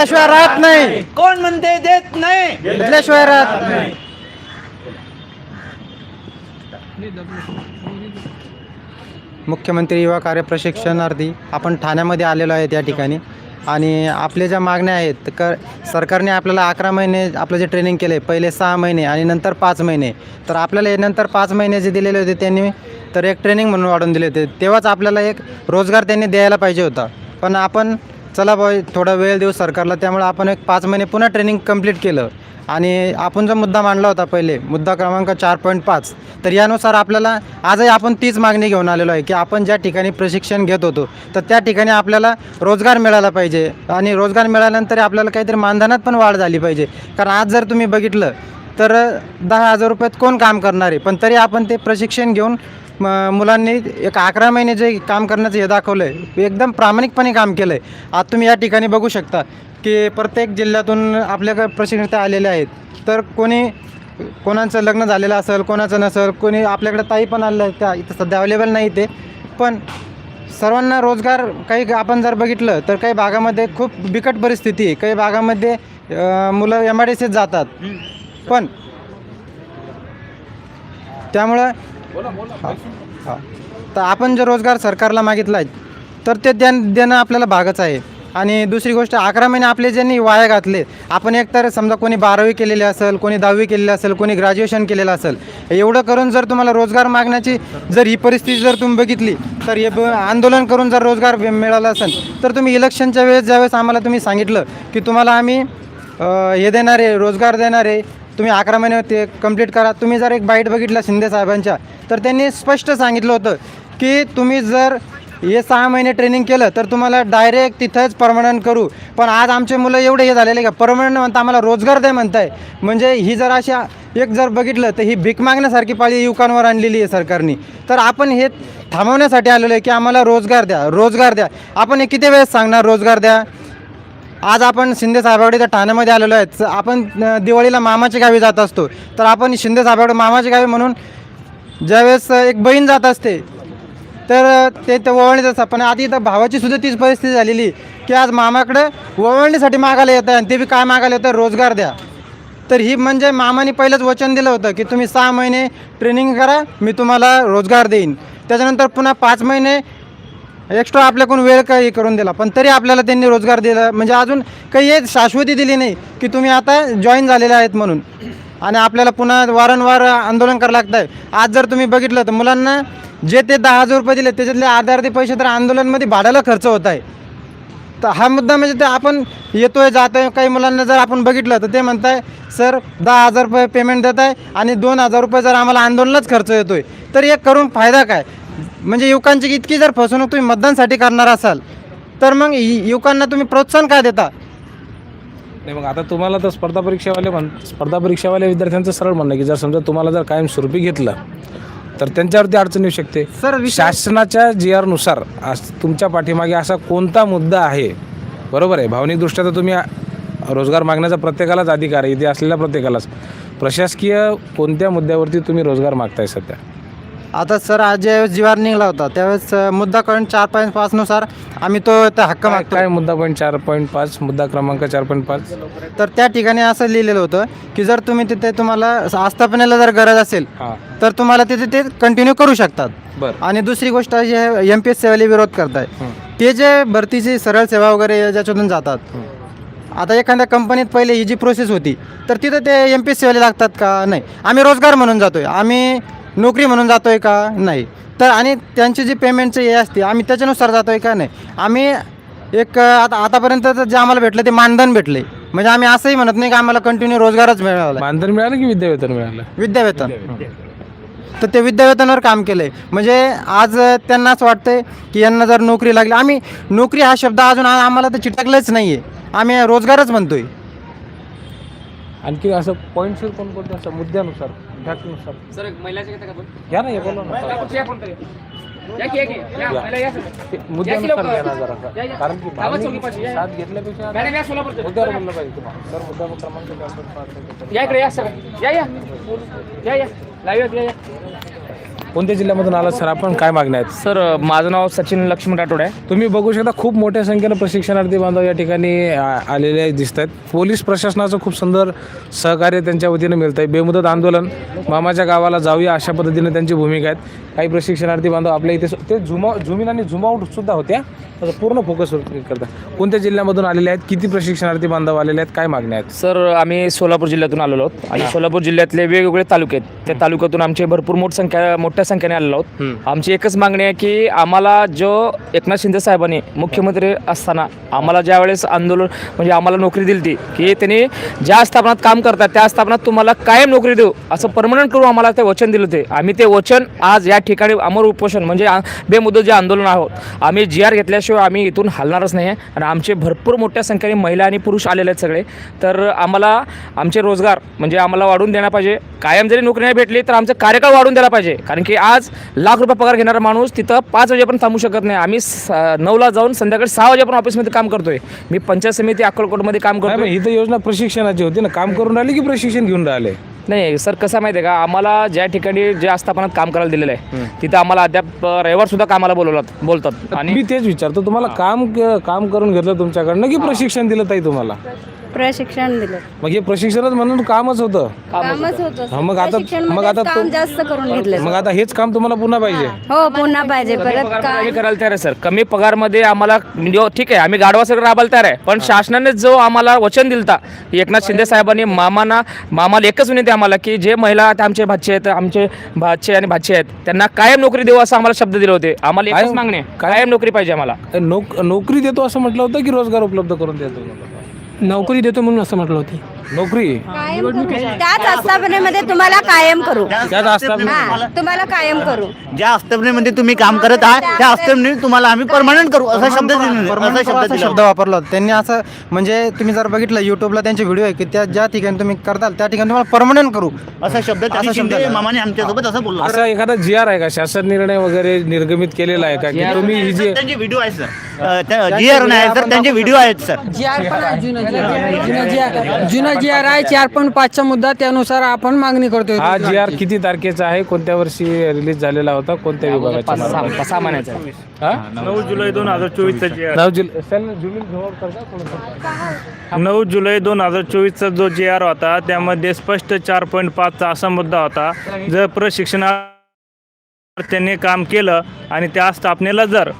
घेतल्याशिवाय राहत नाही. कोण म्हणते देत नाही? घेतल्याशिवाय राहत नाही. मुख्यमंत्री युवा कार्य प्रशिक्षणार्थी आपण ठाण्यामध्ये आलेलो आहे त्या ठिकाणी. आणि आपल्या ज्या मागण्या आहेत तर क सरकारने आपल्याला अकरा महिने आपलं जे ट्रेनिंग केलं आहे पहिले सहा महिने आणि नंतर पाच महिने. तर आपल्याला हे नंतर पाच महिने जे दिलेले होते त्यांनी तर एक ट्रेनिंग म्हणून वाढून दिले होते. तेव्हाच आपल्याला एक रोजगार त्यांनी द्यायला पाहिजे होता. पण आपण चला भाई थोडा वेळ देऊ सरकारला. त्यामुळे आपण एक पाच महिने पुन्हा ट्रेनिंग कंप्लीट केलं. आणि आपण जो मुद्दा मांडला होता पहिले मुद्दा क्रमांक चार पॉईंट पाच तर यानुसार आपल्याला आजही आपण तीच मागणी घेऊन आलेलो आहे की आपण ज्या ठिकाणी प्रशिक्षण घेत होतो तर त्या ठिकाणी आपल्याला रोजगार मिळाला पाहिजे. आणि रोजगार मिळाल्यानंतर आपल्याला काहीतरी मानधनात पण वाढ झाली पाहिजे. कारण आज जर तुम्ही बघितलं तर दहा हजार रुपयात कोण काम करणार आहे? पण तरी आपण ते प्रशिक्षण घेऊन म मुलांनी एक अकरा महिने जे काम करण्याचं हे दाखवलं आहे एकदम प्रामाणिकपणे काम केलं आहे आज तुम्ही या ठिकाणी बघू शकता की प्रत्येक जिल्ह्यातून आपल्याकडे प्रशिक्षण आलेले आहेत. तर कोणी कोणाचं लग्न झालेलं असेल कोणाचं नसेल कोणी आपल्याकडे ताई पण आलेल्या आहेत त्या इथं सध्या अवेलेबल नाही ते. पण सर्वांना रोजगार काही आपण जर बघितलं तर काही भागामध्ये खूप बिकट परिस्थिती आहे. काही भागामध्ये मुलं एम आय डी सीत जातात. पण त्यामुळं हा, हा. तर आपण जर रोजगार सरकारला मागितला आहे तर ते द्या देणं आपल्याला भागच आहे. आणि दुसरी गोष्ट अकरा महिने आपले ज्यांनी वाया घातले आपण एकतर समजा कोणी बारावी केलेली असेल कोणी दहावी केलेली असेल कोणी ग्रॅज्युएशन केलेलं असेल एवढं करून जर तुम्हाला रोजगार मागण्याची जर ही परिस्थिती जर तुम्ही बघितली तर हे आंदोलन करून जर रोजगार मिळाला असेल तर तुम्ही इलेक्शनच्या वेळेस ज्यावेळेस आम्हाला तुम्ही सांगितलं की तुम्हाला आम्ही हे देणार रोजगार देणार तुम्ही अकरा महिने ते कंप्लीट करा. तुम्ही जर एक बाईट बघितला शिंदे साहेबांच्या तर त्यांनी स्पष्ट सांगितलं होतं की तुम्ही जर हे सहा महिने ट्रेनिंग केलं तर तुम्हाला डायरेक्ट तिथंच परमनंट करू. पण आज आमचे मुलं एवढे हे झालेले का परमनंट म्हणता आम्हाला रोजगार द्या म्हणताय. म्हणजे ही जर अशा एक जर बघितलं तर ही भीक मागण्यासारखी पाळी युवकांवर आणलेली आहे सरकारने. तर आपण हे थांबवण्यासाठी आलेलो आहे की आम्हाला रोजगार द्या रोजगार द्या. आपण हे किती वेळेस सांगणार रोजगार द्या? आज आपण शिंदे साहेबाकडे त्या ठाण्यामध्ये आलेलो आहेत. आपण दिवाळीला मामाच्या गावी जात असतो. तर आपण शिंदे साहेबाकडे मामाच्या गावी म्हणून ज्यावेळेस एक बहीण जात असते तर ते तर वळणीच असतात. पण आधी तर भावाची सुद्धा तीच परिस्थिती झालेली की आज मामाकडे वळणीसाठी मागायला येतं आणि ते बी काय मागायला येतं रोजगार द्या. तर ही म्हणजे मामाने पहिलंच वचन दिलं होतं की तुम्ही सहा महिने ट्रेनिंग करा मी तुम्हाला रोजगार देईन. त्याच्यानंतर पुन्हा पाच महिने एक्स्ट्रा आपल्याकडून वेळ काही करून दिला. पण तरी आपल्याला त्यांनी रोजगार दिला. म्हणजे अजून काही शाश्वती दिली नाही की तुम्ही आता जॉईन झालेले आहेत म्हणून. आणि आपल्याला पुन्हा वारंवार आंदोलन करावं लागतं आहे आज जर तुम्ही बघितलं तर मुलांना जे ते दहा हजार रुपये दिले त्याच्यातले अर्धे अर्धे पैसे तर आंदोलनमध्ये भाड्याला खर्च होत आहे. तर हा मुद्दा म्हणजे ते आपण येतोय आहे काही मुलांना जर आपण बघितलं तर ते म्हणताय सर दहा हजार रुपये पेमेंट देत आहे आणि दोन हजार रुपये जर आम्हाला आंदोलनच खर्च येतोय. तर एक करून फायदा काय? म्हणजे युवकांची इतकी जर फसवणूक तुम्ही मतदानसाठी करणार असाल तर मग युवकांना तुम्ही प्रोत्साहन काय देता? नाही मग आता तुम्हाला तर स्पर्धा परीक्षावाले म्हण स्पर्धा परीक्षावाल्या विद्यार्थ्यांचं सरळ म्हणणं की जर समजा तुम्हाला जर कायमस्वरूपी घेतलं तर त्यांच्यावरती अडचण येऊ शकते. सर शासनाच्या जी आरनुसार आज तुमच्या पाठीमागे असा कोणता मुद्दा आहे? बरोबर आहे भावनिकदृष्ट्या तर तुम्ही रोजगार मागण्याचा प्रत्येकालाच अधिकार आहे इथे असलेल्या प्रत्येकालाच. प्रशासकीय कोणत्या मुद्द्यावरती तुम्ही रोजगार मागताय सध्या? आता सर आज ज्यावेळेस जीवार निघाला होता त्यावेळेस मुद्दा करून चार पॉईंट पाचनुसार आम्ही तो त्या हक्क मागतो. काय मुद्दा पॉईंट चार पॉईंट पाच मुद्दा क्रमांक चार पॉईंट पाच. तर त्या ठिकाणी असं लिहिलेलं होतं की जर तुम्ही तिथे तुम्हाला आस्थापनेला जर गरज असेल तर तुम्हाला तिथे ते कंटिन्यू करू शकतात. बरं. आणि दुसरी गोष्ट जी आहे एम पी एस सेवेला विरोध करताय. ते जे भरतीची सरळ सेवा वगैरे ज्याच्यातून जातात. आता एखाद्या कंपनीत पहिले ही जी प्रोसेस होती तर तिथं ते एम पी एस सेवेला लागतात का? नाही. आम्ही रोजगार म्हणून जातोय. आम्ही नोकरी म्हणून जातोय का? नाही. तर आणि त्यांची जी पेमेंटची हे असते आम्ही त्याच्यानुसार जातोय का? नाही. आम्ही एक आता आतापर्यंत तर जे आम्हाला भेटलं ते मानधन भेटले. म्हणजे आम्ही असंही म्हणत नाही की आम्हाला कंटिन्यू रोजगारच मिळाला. मानधन मिळालं की विद्यावेतन मिळालं? विद्यावेतन. तर ते विद्यावेतनावर काम केलं आहे म्हणजे आज त्यांना असं वाटतंय की यांना जर नोकरी लागली आम्ही नोकरी हा शब्द अजून आम्हाला तर चिटकलेच नाही आहे आम्ही रोजगारच म्हणतोय. आणखी असं पॉईंट्स कोणकोणते असं मुद्द्यानुसार फॅक्टनुसार सर महिलाचे घेता का पण या ना बोला ना. या कोणतरी या की या की. या महिला या सर. ते मुद्द्यानुसार घ्या ना जरा. या, या. कारण की चौकीपाशी, या. साथ घेतल्यापेक्षा मॅडम या सोलापूरचं. मुद्द्यावर बोललं पाहिजे तुम्हाला. सर मुद्दा क्रमांक पाच. या इकडे या सर. या या. या या. लाईव्ह या या. कोणत्या जिल्ह्यामधून आलात सर? आपण काय मागण्या आहेत? सर माझं नाव सचिन लक्ष्मण राठोड आहे. तुम्ही बघू शकता खूप मोठ्या संख्येनं प्रशिक्षणार्थी बांधव या ठिकाणी आलेले दिसत आहेत पोलीस प्रशासनाचं खूप सुंदर सहकार्य त्यांच्या वतीनं मिळत आहे बेमुदत आंदोलन मामाच्या गावाला जाऊया अशा पद्धतीने त्यांची भूमिका आहेत. काही प्रशिक्षणार्थी बांधव आपल्या इथे ते झुमा झुमिन आणि सुद्धा होत्या. त्याचा पूर्ण फोकस करतात. कोणत्या जिल्ह्यामधून आलेले आहेत? किती प्रशिक्षणार्थी बांधव आलेले आहेत? काय मागण्या आहेत? सर आम्ही सोलापूर जिल्ह्यातून आलेलो आहोत. आणि सोलापूर जिल्ह्यातले वेगवेगळे तालुके आहेत. त्या तालुक्यातून आमचे भरपूर मोठ संख्या मोठ्या संख्येने आलेलो आहोत. आमची एकच मागणी आहे की आम्हाला जो एकनाथ शिंदे साहेबांनी मुख्यमंत्री असताना आम्हाला ज्या वेळेस आंदोलन म्हणजे आम्हाला नोकरी दिली ती की त्यांनी ज्या आस्थापनात काम करतात त्या आस्थापनात तुम्हाला कायम नोकरी देऊ असं परमनंट करू आम्हाला ते वचन दिलं होते. आम्ही ते वचन आज या ठिकाणी अमर उपोषण म्हणजे बेमुदत जे आंदोलन आहोत आम्ही जी आर घेतल्याशिवाय आम्ही इथून हलणारच नाही आहे. आणि आमचे भरपूर मोठ्या संख्येने महिला आणि पुरुष आलेले आहेत सगळे. तर आम्हाला आमचे रोजगार म्हणजे आम्हाला वाढवून देणं पाहिजे. कायम जरी नोकरी नाही भेटली तर आमचं कार्यकाळ वाढवून द्यायला पाहिजे. कारण की आज लाख रुपये पगार घेणारा माणूस तिथं पाच वाजेपर्यंत थांबू शकत नाही. आम्ही स- नऊला जाऊन संध्याकाळी सहा वाजेपर्यंत ऑफिसमध्ये काम करतोय. मी पंचायत समिती अक्कलकोटमध्ये काम नाही ही तर योजना प्रशिक्षणाची होती ना. काम करून राहिले की प्रशिक्षण घेऊन राहिले? नाही सर कसं आहे माहिती आहे का? आम्हाला ज्या ठिकाणी ज्या आस्थापनात काम करायला दिलेलं आहे तिथं आम्हाला अद्याप रविवार सुद्धा कामाला बोलवलात बोलतात. आणि मी तेच विचारतो तुम्हाला काम क- काम करून घेतलं तुमच्याकडनं की प्रशिक्षण दिलं ताई तुम्हाला? प्रशिक्षण दिलं. मग हे प्रशिक्षणच म्हणून कामच होतं. कामच होतं. हा, मग आता- मग आता काम तुम- जास्त करून घेतलं. मग आता हेच काम तुम्हाला पुन्हा पाहिजे. हो. पुन्हा पाहिजे. परत पगार काय आम्ही करायला तयार आहे सर. कमी पगारमध्ये आम्हाला म्हणजे हो, ठीक आहे आम्ही गाडवा सगळं राबायला तयार आहे. पण शासनाने जो आम्हाला वचन दिलता की एकनाथ शिंदे साहेबांनी मामाना मामाला एकच विनंती आम्हाला की जे महिला आता आमचे भाचे आहेत आमचे भाचे आणि भाचे आहेत त्यांना कायम नोकरी देऊ असं आम्हाला शब्द दिले होते. आम्हाला एकच कायम- मागणे कायम नोकरी पाहिजे आम्हाला. नोक नोकरी देतो असं म्हटलं होतं की रोजगार उपलब्ध करून देतो? नोकरी देतो म्हणून असं म्हटलं होती. नोकरी. कायम करू. त्याच आस्थापनेमध्ये तुम्हाला कायम करू. त्याच हा तुम्हाला कायम करू. ज्या आस्थापनेमध्ये तुम्ही काम करत आहात त्या आस्थापनेत तुम्हाला आम्ही परमनंट करू असा शब्द असा शब्द असा दिला. शब्द वापरला होता. त्यांनी असं म्हणजे तुम्ही जर बघितलं युट्यूबला त्यांचे व्हिडिओ आहे की त्या ज्या ठिकाणी तुम्ही करताल त्या ठिकाणी तुम्हाला परमनंट करू. असा शब्द त्यांनी शिंदे मामाने आमच्यासोबत असं बोलला. असा एखादा जी आर आहे का? शासन निर्णय वगैरे निर्गमित केलेला आहे का? की तुम्ही ही जी त्यांचे व्हिडिओ आहेत सर. जी आर नाही सर त्यांचे व्हिडिओ आहेत सर. जुना जी आर आर आर आहे चार पॉईंट पाचचा मुद्दा त्यानुसार आपण मागणी करतोय हा जी आर किती तारखेचा आहे कोणत्या वर्षी रिलीज झालेला होता कोणत्या? सहा- महिन्याचा आहे. हा? नऊ जुलै दोन हजार चोवीसचा जे नऊ जुलै सर, जुलै जवळ करता थोडंसं? नऊ जुलै दोन हजार चोवीसचा जो जे आर होता त्यामध्ये स्पष्ट चार पॉईंट पाचचा असा मुद्दा होता जर प्रशिक्षणा त्यांनी काम केलं आणि त्या स्थापनेला जर